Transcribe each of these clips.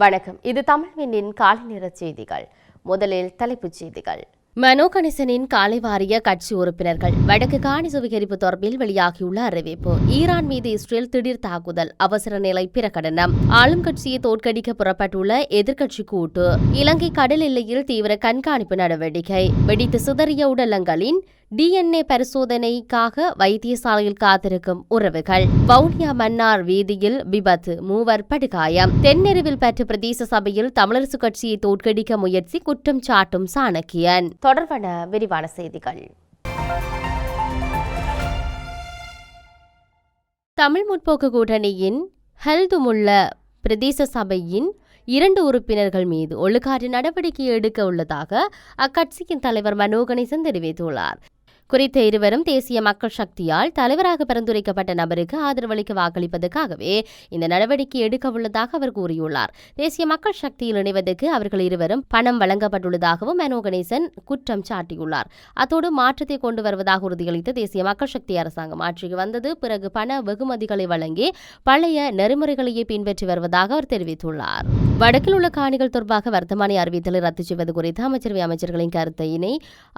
வணக்கம். இது தமிழ்வினின் காலை நேர செய்திகள். முதலில் தலைப்புச் செய்திகள். மனோ கணேசனின் காலை வாரிய கட்சி உறுப்பினர்கள் வடக்கு காணி சுவீகரிப்பு தொடர்பில் வெளியாகியுள்ள அறிவிப்பு. ஈரான் மீது இஸ்ரேல் திடீர் தாக்குதல் அவசர நிலை பிரகடனம். ஆளும் கட்சியை தோற்கடிக்க புறப்பட்டுள்ள எதிர்க்கட்சி கூட்டு. இலங்கை கடல் எல்லையில் தீவிர கண்காணிப்பு நடவடிக்கை. வெடித்து சிதறிய உடலங்களின் டிஎன்ஏ பரிசோதனைக்காக வைத்தியசாலையில் காத்திருக்கும் உறவுகள். வவுனியா மன்னார் வீதியில் விபத்து மூவர் படுகாயம். தென்னெருவில் பெற்ற பிரதேச சபையில் தமிழரசு கட்சியை தோற்கடிக்க முயற்சி குற்றம் சாட்டும் சாணக்கியன். தொடர்பான விரிவான செய்திகள். தமிழ் முற்போக்கு கூட்டணியின் ஹெல்துமுள்ள பிரதேச சபையின் இரண்டு உறுப்பினர்கள் மீது ஒழுக்காற்று நடவடிக்கை எடுக்க உள்ளதாக அக்கட்சியின் தலைவர் மனோ கணேசன் தெரிவித்துள்ளார். குறித்த இருவரும் தேசிய மக்கள் சக்தியால் தலைவராக பரிந்துரைக்கப்பட்ட நபருக்கு ஆதரவளிக்க வாக்களிப்பதற்காகவே இந்த நடவடிக்கை எடுக்க உள்ளதாக அவர் கூறியுள்ளார். தேசிய மக்கள் சக்தியில் இணைவதற்கு அவர்கள் இருவரும் பணம் வழங்கப்பட்டுள்ளதாகவும் மனோ கணேசன் குற்றம் சாட்டியுள்ளார். அத்தோடு மாற்றத்தை கொண்டு வருவதாக உறுதியளித்த தேசிய மக்கள் சக்தி அரசாங்கம் ஆட்சிக்கு வந்தது. பிறகு பண வெகுமதிகளை வழங்கி பழைய நெறிமுறைகளையே பின்பற்றி வருவதாக அவர் தெரிவித்துள்ளார். வடக்கில் உள்ள காணிகள் தொடர்பாக வர்த்தமானி அறிவித்தலை ரத்து செய்வது குறித்து அமைச்சரவை அமைச்சர்களின் கருத்தையினை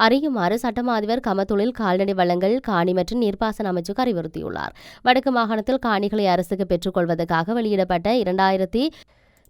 அறியுமாறு சட்டமா அதிபர் தொழில் கால்நடை வளங்கள் காணி மற்றும் நீர்ப்பாசன அமைச்சுக்கு அறிவுறுத்தியுள்ளார். வடக்கு மாகாணத்தில் காணிகளை அரசுக்கு பெற்றுக்கொள்வதற்காக வெளியிடப்பட்ட இரண்டாயிரத்தி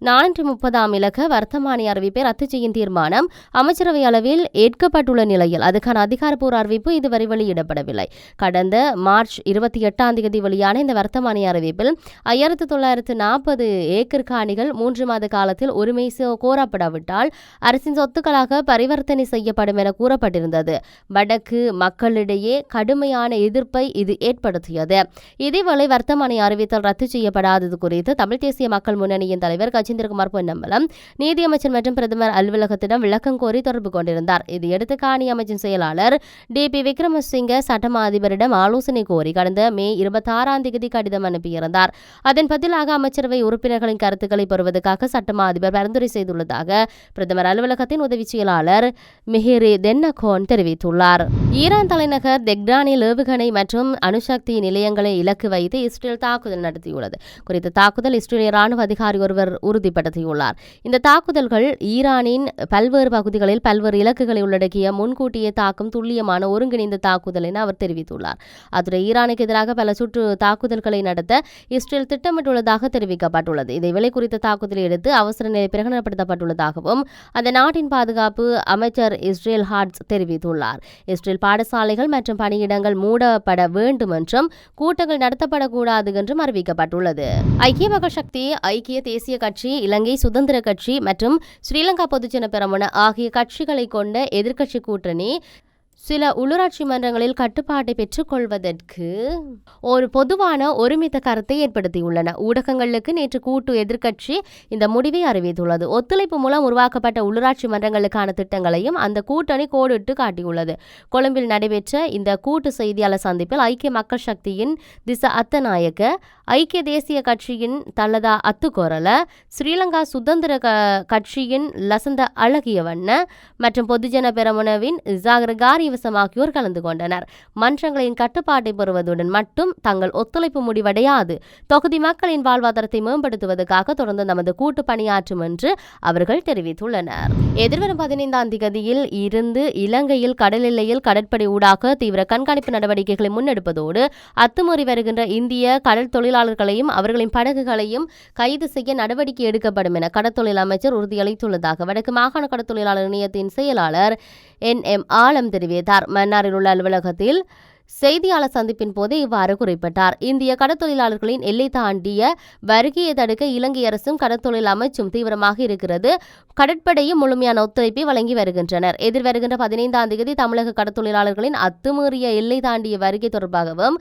நானூற்றி முப்பதாம் இலக்க வர்த்தமானி அறிவிப்பை ரத்து செய்யும் தீர்மானம் அமைச்சரவை அளவில் ஏற்கப்பட்டுள்ள நிலையில். அதுக்கான அதிகாரப்பூர்வ அறிவிப்பு இதுவரை வெளியிடப்படவில்லை. கடந்த மார்ச் இருபத்தி எட்டாம் தேதி வெளியான இந்த வர்த்தமானி அறிவிப்பில் ஐயாயிரத்து தொள்ளாயிரத்து நாற்பது ஏக்கர் காணிகள் மூன்று மாத காலத்தில் உரிமை கோரப்படாவிட்டால் அரசின் சொத்துக்களாக பரிவர்த்தனை செய்யப்படும் என கூறப்பட்டிருந்தது. வடக்கு மக்களிடையே கடுமையான எதிர்ப்பை இது ஏற்படுத்தியது. இதேவேளை வர்த்தமானி அறிவித்தல் ரத்து செய்யப்படாதது குறித்து தமிழ் தேசிய மக்கள் முன்னணியின் தலைவர் ராஜேந்திரகுமார் பொன்னம்பலம். நீதியமைச்சர் மற்றும் பிரதமர் அலுவலகத்திடம் விளக்கம் கோரி தொடர்பு கொண்டிருந்தார். இதையடுத்து காணி அமைச்சின் செயலாளர் டி பி விக்ரமசிங்க சட்டமா அதிபரிடம் ஆலோசனை கோரி கடந்த மே இருபத்தி ஆறாம் தேதி கடிதம் அனுப்பியிருந்தார். அதன் பதிலாக அமைச்சரவை உறுப்பினர்களின் கருத்துக்களை பெறுவதற்காக சட்டமா அதிபர் பரிந்துரை செய்துள்ளதாக பிரதமர் அலுவலகத்தின் உதவி செயலாளர் மிஹிரி தென்னகோன் தெரிவித்துள்ளார். ஈரான் தலைநகர் தெக்ரானில் ஏவுகணை மற்றும் அணுசக்தி நிலையங்களை இலக்கு வைத்து இஸ்ரேல் தாக்குதல் நடத்தியுள்ளது. குறித்த தாக்குதல் இஸ்ரேலிய ராணுவ அதிகாரி ஒருவர் உறுதிப்படுத்தியுள்ளார். இந்த தாக்குதல்கள் ஈரானின் பல்வேறு பகுதிகளில் பல்வேறு இலக்குகளை உள்ளடக்கிய முன்கூட்டியே தாக்கும் துல்லியமான ஒருங்கிணைந்த தாக்குதல் என அவர் தெரிவித்துள்ளார். அத்துடன் ஈரானுக்கு எதிராக பல சுற்று தாக்குதல்களை நடத்த இஸ்ரேல் திட்டமிட்டுள்ளதாக தெரிவிக்கப்பட்டுள்ளது. இதேவேளை குறித்த தாக்குதலை எடுத்து அவசர நிலை பிரகடனப்படுத்தப்பட்டுள்ளதாகவும் அந்த நாட்டின் பாதுகாப்பு அமைச்சர் இஸ்ரேல் ஹார்ட்ஸ் தெரிவித்துள்ளார். இஸ்ரேல் பாடசாலைகள் மற்றும் பணியிடங்கள் மூடப்பட வேண்டும் என்றும் கூட்டங்கள் நடத்தப்படக்கூடாது என்றும் அறிவிக்கப்பட்டுள்ளது. ஐக்கிய மக்கள் சக்தி ஐக்கிய தேசிய கட்சி இலங்கை சுதந்திர கட்சி மற்றும் ஸ்ரீலங்கா பொதுஜன பெரமுன ஆகிய கட்சிகளை கொண்ட எதிர்க்கட்சி கூட்டணி சில உள்ளூராட்சி மன்றங்களில் கட்டுப்பாட்டை பெற்றுக்கொள்வதற்கு ஒரு பொதுவான ஒருமித்த கருத்தை ஏற்படுத்தியுள்ளன. ஊடகங்களுக்கு நேற்று கூட்டு எதிர்க்கட்சி இந்த முடிவை அறிவித்துள்ளது. ஒத்துழைப்பு மூலம் உருவாக்கப்பட்ட உள்ளூராட்சி மன்றங்களுக்கான திட்டங்களையும் அந்த கூட்டணி கோடிட்டு காட்டியுள்ளது. கொழும்பில் நடைபெற்ற இந்த கூட்டு செய்தியாளர் சந்திப்பில் ஐக்கிய மக்கள் சக்தியின் திச அத்தநாயக்க ஐக்கிய தேசிய கட்சியின் தல்லதா அத்துக்கோரல ஸ்ரீலங்கா சுதந்திர கட்சியின் லசந்த அழகியவண்ண மற்றும் பொதுஜன பெரமுனவின் ஜாகரகாரி இவசம் ஆகியோர் கலந்து கொண்டனர். மன்றங்களின் கட்டுப்பாட்டை பெறுவதுடன் மட்டும் தங்கள் ஒத்துழைப்பு முடிவடையாது. தொகுதி மக்களின் வாழ்வாதாரத்தை மேம்படுத்துவதற்காக தொடர்ந்து நமது கூட்டு பணியாற்றும் என்று அவர்கள் தெரிவித்துள்ளனர். எதிர்வரும் பதினைந்தாம் திகதியில் இருந்து இலங்கையில் கடல் எல்லையில் கடற்படை ஊடாக தீவிர கண்காணிப்பு நடவடிக்கைகளை முன்னெடுப்பதோடு அத்துமீறி வருகின்ற இந்திய கடல் தொழிலாளர்களையும் அவர்களின் படகுகளையும் கைது செய்ய நடவடிக்கை எடுக்கப்படும் என கடற்தொழில் அமைச்சர் உறுதியளித்துள்ளதாக வடக்கு மாகாண கடற்தொழிலாளர் இணையத்தின் செயலாளர் என் எம் ஆலம் தெரிவித்தார் மன்னாரில் உள்ள அலுவலகத்தில் செய்தியாளர் சந்திப்பின் போது இவ்வாறு குறிப்பிட்டார். இந்திய கடத்தொழிலாளர்களின் எல்லை தாண்டிய வருகையை தடுக்க இலங்கை அரசும் கடற்தொழில் அமைச்சும் தீவிரமாக இருக்கிறது. கடற்படையும் முழுமையான ஒத்துழைப்பை வழங்கி வருகின்றனர். எதிர்வருகின்ற பதினைந்தாம் தேதி தமிழக கடத்தொழிலாளர்களின் அத்துமீறிய எல்லை தாண்டிய வருகை தொடர்பாகவும்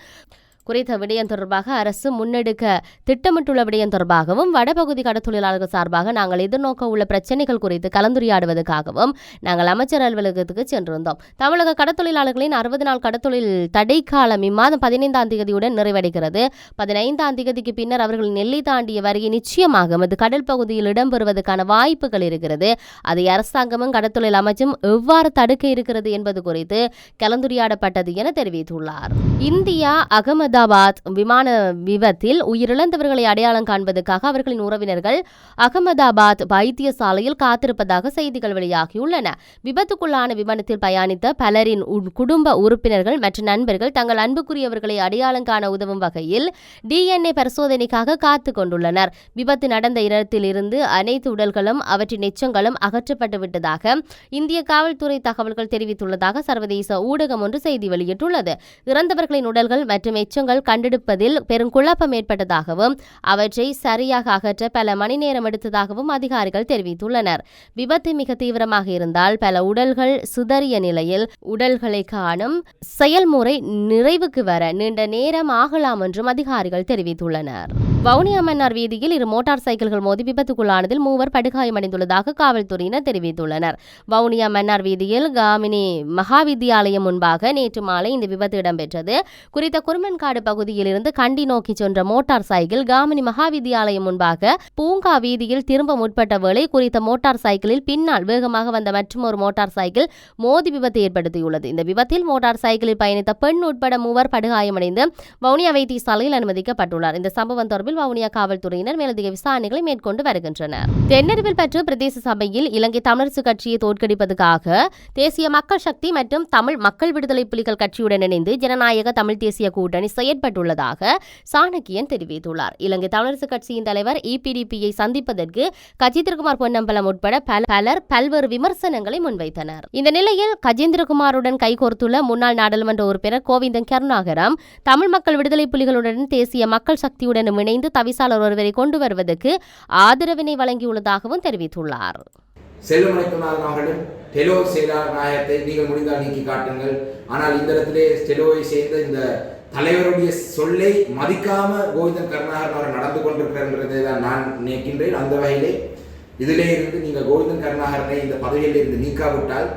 குறித்த விடயம் தொடர்பாக அரசு முன்னெடுக்க திட்டமிட்டுள்ள விடயம் தொடர்பாகவும் வடபகுதி கடற்தொழிலாளர்கள் சார்பாக நாங்கள் எதிர்நோக்க உள்ள பிரச்சனைகள் குறித்து கலந்துரையாடுவதற்காகவும் நாங்கள் அமைச்சர் அலுவலகத்துக்கு சென்றிருந்தோம். தமிழக கடற்தொழிலாளர்களின் அறுபது நாள் கடற்தொழில் தடை காலம் இம்மாதம் பதினைந்தாம் தேதியுடன் நிறைவடைகிறது. பதினைந்தாம் தேதிக்கு பின்னர் அவர்கள் நெல்லை தாண்டிய வருகை நிச்சயமாக அது கடல் பகுதியில் இடம்பெறுவதற்கான வாய்ப்புகள் இருக்கிறது. அதை அரசாங்கமும் கடற்தொழில் அமைச்சும் எவ்வாறு தடுக்க இருக்கிறது என்பது குறித்து கலந்துரையாடப்பட்டது என தெரிவித்துள்ளார். இந்தியா அகமது அகமதாபாத் விமான விபத்தில் உயிரிழந்தவர்களை அடையாளம் காண்பதற்காக அவர்களின் உறவினர்கள் அகமதாபாத் வைத்தியசாலையில் காத்திருப்பதாக செய்திகள் வெளியாகியுள்ளன. விபத்துக்குள்ளான விமானத்தில் பயணித்த பலரின் குடும்ப உறுப்பினர்கள் மற்றும் நண்பர்கள் தங்கள் அன்புக்குரியவர்களை அடையாளம் காண உதவும் வகையில் டிஎன்ஏ பரிசோதனைக்காக காத்து கொண்டுள்ளனர். விபத்து நடந்த இடத்திலிருந்து அனைத்து உடல்களும் அவற்றின் எச்சங்களும் அகற்றப்பட்டு விட்டதாக இந்திய காவல்துறை தகவல்கள் தெரிவித்துள்ளதாக சர்வதேச ஊடகம் ஒன்று செய்தி வெளியிட்டுள்ளது. இறந்தவர்களின் உடல்கள் மற்றும் எச்சங்கள் கண்டெடுப்பதில் பெரும் குழப்பம் ஏற்பட்டதாகவும் அவற்றை சரியாக அகற்ற பல மணி நேரம் எடுத்ததாகவும் அதிகாரிகள் தெரிவித்துள்ளனர். விபத்து மிக தீவிரமாக இருந்தால் பல உடல்கள் சிதறிய நிலையில் உடல்களை காணும் செயல்முறை நிறைவுக்கு வர நீண்ட நேரம் ஆகலாம் என்றும் அதிகாரிகள் தெரிவித்துள்ளனர். வவுனியா மன்னார் வீதியில் இரு மோட்டார் சைக்கிள்கள் மோதி விபத்துக்குள்ளானதில் மூவர் படுகாயமடைந்துள்ளதாக காவல்துறையினர் தெரிவித்துள்ளனர். வவுனியா மன்னார் வீதியில் காமினி மகாவித்தியாலயம் முன்பாக நேற்று மாலை இந்த விபத்து இடம்பெற்றது. குறித்த குருமன்காடு பகுதியிலிருந்து கண்டி நோக்கி சென்ற மோட்டார் சைக்கிள் காமினி மகாவித்யாலயம் முன்பாக பூங்கா வீதியில் திரும்ப முற்பட்ட வேளை குறித்த மோட்டார் சைக்கிளில் பின்னால் வேகமாக வந்த மற்றொரு மோட்டார் சைக்கிள் மோதி விபத்து ஏற்படுத்தியுள்ளது. இந்த விபத்தில் மோட்டார் சைக்கிளில் பயணித்த பெண் உட்பட மூவர் படுகாயமடைந்து வவுனியா வைத்தியசாலையில் அனுமதிக்கப்பட்டுள்ளார். இந்த சம்பவம் தொடர்பில் வவுனியா காவல்துறையினர் மேலதிக விசாரணைகளை மேற்கொண்டு வருகின்றனர். தென்னறிவில் பெற்ற பிரதேச சபையில் இலங்கை தமிழரசு கட்சியை தோற்கடிப்பதற்காக தேசிய மக்கள் சக்தி மற்றும் தமிழ் மக்கள் விடுதலை புலிகள் கட்சியுடன் இணைந்து ஜனநாயக தமிழ் தேசிய கூட்டணி செயற்பட்டுள்ளதாக சாணக்கியன் தெரிவித்துள்ளார். இலங்கை தமிழரசு கட்சியின் தலைவர் இபிடிபியை சந்திப்பதற்கு கஜேந்திரகுமார் பொன்னம்பலம் உட்பட பல- பலர் பல்வேறு விமர்சனங்களை முன்வைத்தனர். இந்த நிலையில் கஜேந்திரகுமாருடன் கைகோர்த்துள்ள முன்னாள் நாடாளுமன்ற உறுப்பினர் கோவிந்தன் கருணாகரம் தமிழ் மக்கள் விடுதலை புலிகளுடன் தேசிய மக்கள் சக்தியுடன் இணைந்து தவிசாளர் ஒருவரை கொண்டு வருவதற்கு ஆதரவினை வழங்கியுள்ளதாகவும் தெரிவித்துள்ளார். செல்வமணிக்குமார் அவர்களும் டெலோ செயலாளர் நாயகத்தை நீங்கள் முடிந்தால் நீக்கி காட்டுங்கள். ஆனால் இந்த இடத்திலே டெலோவை சேர்ந்த இந்த தலைவருடைய சொல்லை மதிக்காம கோவிந்தன் கருணாகரன் அவர் நடந்து கொண்டிருக்கிறதை தான் நான் நினைக்கின்றேன். அந்த வகையிலே இதிலே இருந்து நீங்கள் கோவிந்தன் கருணாகரனை இந்த பதவியிலிருந்து நீக்காவிட்டால்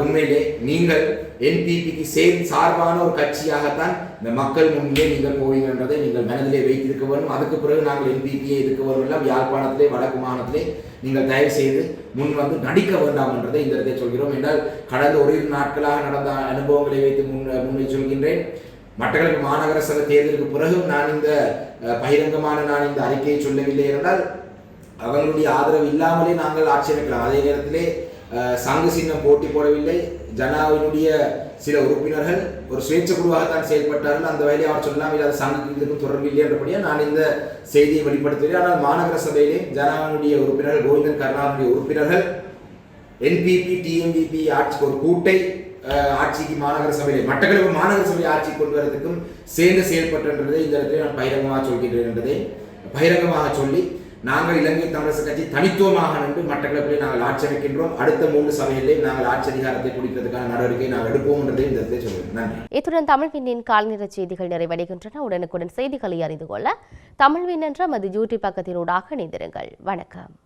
உண்மையிலே நீங்கள் என்பிபிக்கு சேர்ந்து சார்பான ஒரு கட்சியாகத்தான் இந்த மக்கள் முன்னே நீங்கள் போவீங்கன்றதை நீங்கள் மனதிலே வைத்திருக்க வேண்டும். அதுக்கு பிறகு நாங்கள் என்பிபியை இருக்க வரும் எல்லாம் யாழ்ப்பாணத்திலே வடக்கு மாநிலத்திலே நீங்கள் தயவு செய்து முன் வந்து நடிக்க வேண்டாம் என்றதை இந்த இடத்தை சொல்கிறோம். என்றால் கடந்த ஒரு நாட்களாக நடந்த அனுபவங்களை வைத்து முன் முன்னே சொல்கின்றேன். மட்டக்களப்பு மாநகர சபை தேர்தலுக்கு பிறகும் நான் இந்த பகிரங்கமான நான் இந்த அறிக்கையை சொல்லவில்லை என்றால் அவர்களுடைய ஆதரவு இல்லாமலே நாங்கள் ஆட்சி அமைக்கலாம். அதே நேரத்திலே சங்கு சின்னம் போட்டி போடவில்லை. ஜனாவினுடைய சில உறுப்பினர்கள் ஒரு சுயேட்சை குழுவாகத்தான் செயல்பட்டார்கள். அந்த வகையில் அவர் சொல்லலாம் இல்லை அது சங்குக்கு இதுக்கும் தொடர்பு இல்லை என்றபடியே நான் இந்த செய்தியை வெளிப்படுத்துகிறேன். ஆனால் மாநகர சபையிலே ஜனாவினுடைய உறுப்பினர்கள் கோவிந்தன் கருணாவுடைய உறுப்பினர்கள் என்பிபி டிஎம்பிபி ஆட்சிக்கு ஒரு கூட்டை ஆட்சிக்கு மாநகர சபையிலே மட்டக்களப்பு மாநகர சபை ஆட்சி கொண்டு வரதுக்கும் சேர்ந்து செயல்பட்டுன்றதை இந்த இடத்துல நான் பகிரங்கமாக சொல்கிறேன் என்பதை பகிரங்கமாக சொல்லி நாங்கள் இலங்கை தமிழரசு கட்சி தனித்துவமாக நின்று மட்டக்களப்பிலே நாங்கள் ஆட்சி அமைக்கின்றோம் அடுத்த மூன்று சபையிலே நாங்கள் ஆட்சி அதிகாரத்தை பிடிக்கிறதுக்கான நடவடிக்கை நாங்கள் எடுப்போம் என்றதை இந்த இடத்தை சொல்கிறேன் நன்றி. இத்துடன் தமிழ் விண்ணின் கால்நிற செய்திகள் நிறைவடைகின்றன. உடனுக்குடன் செய்திகளை அறிந்து கொள்ள தமிழ்வின் என்ற மது யூடியூப் பக்கத்தினூடாக இணைந்திருங்கள். வணக்கம்.